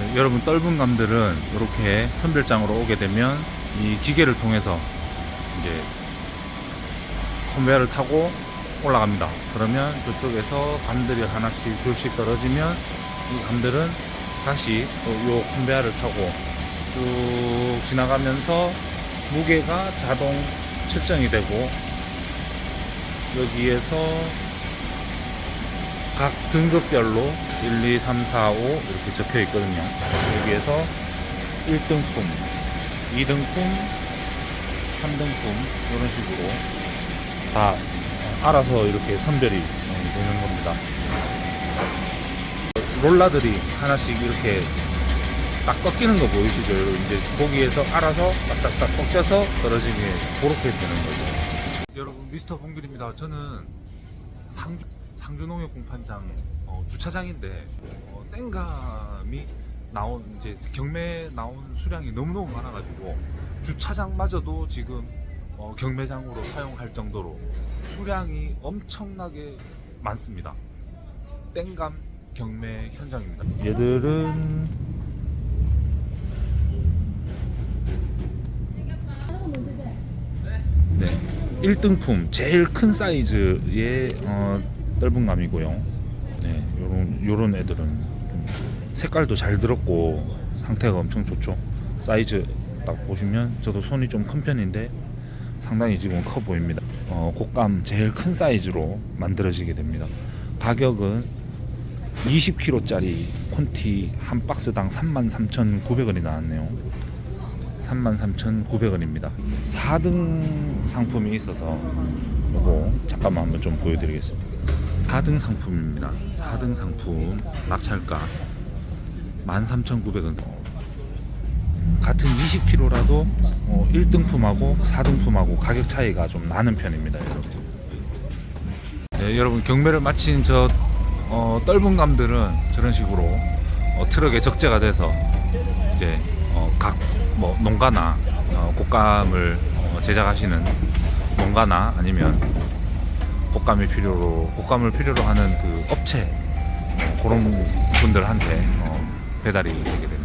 네, 여러분 떫은 감들은 이렇게 선별장으로 오게 되면 이 기계를 통해서 이제 컨베어를 타고 올라갑니다. 그러면 저쪽에서 감들이 하나씩 둘씩 떨어지면 이 감들은 다시 또요 컨베어를 타고 쭉 지나가면서 무게가 자동 측정이 되고 여기에서 각 등급별로 1, 2, 3, 4, 5 이렇게 적혀 있거든요. 여기에서 1등품, 2등품, 3등품 이런 식으로 다 알아서 이렇게 선별이 되는 겁니다. 롤라들이 하나씩 이렇게 딱 꺾이는 거 보이시죠? 이제 거기에서 알아서 딱딱딱 꺾여서 떨어지게 그렇게 되는 거죠. 여러분 미스터 봉길입니다. 저는 상주, 상주농협 공판장 어, 주차장인데 어, 땡감이 나온 이제 경매 나온 수량이 너무너무 많아가지고 주차장마저도 지금 어, 경매장으로 사용할 정도로 수량이 엄청나게 많습니다. 땡감 경매 현장입니다. 얘들은 네, 1등품 제일 큰 사이즈의 어, 떫은 감이고요. 네, 요런 요런 애들은 좀 색깔도 잘 들었고 상태가 엄청 좋죠. 사이즈 딱 보시면 저도 손이 좀 큰 편인데 상당히 지금 커 보입니다. 어, 곶감 제일 큰 사이즈로 만들어지게 됩니다. 가격은 20kg짜리 콘티 한 박스당 33,900원이 나왔네요. 33,900원입니다. 4등 상품이 있어서 이거 잠깐만 한번 좀 보여드리겠습니다. 4등 상품입니다. 4등 상품 낙찰가 13,900원. 같은 20kg라도 1등품하고 4등품하고 가격 차이가 좀 나는 편입니다, 여러분. 네, 여러분 경매를 마친 저 어, 떫은 감들은 저런 식으로 어, 트럭에 적재가 돼서 이제 어, 각뭐 농가나 어, 곶감을 어, 제작하시는 농가나 아니면 곶감이 필요로 곶감을 필요로 하는 그 업체 어, 그런 분들한테 어, 배달이 되게 됩니다.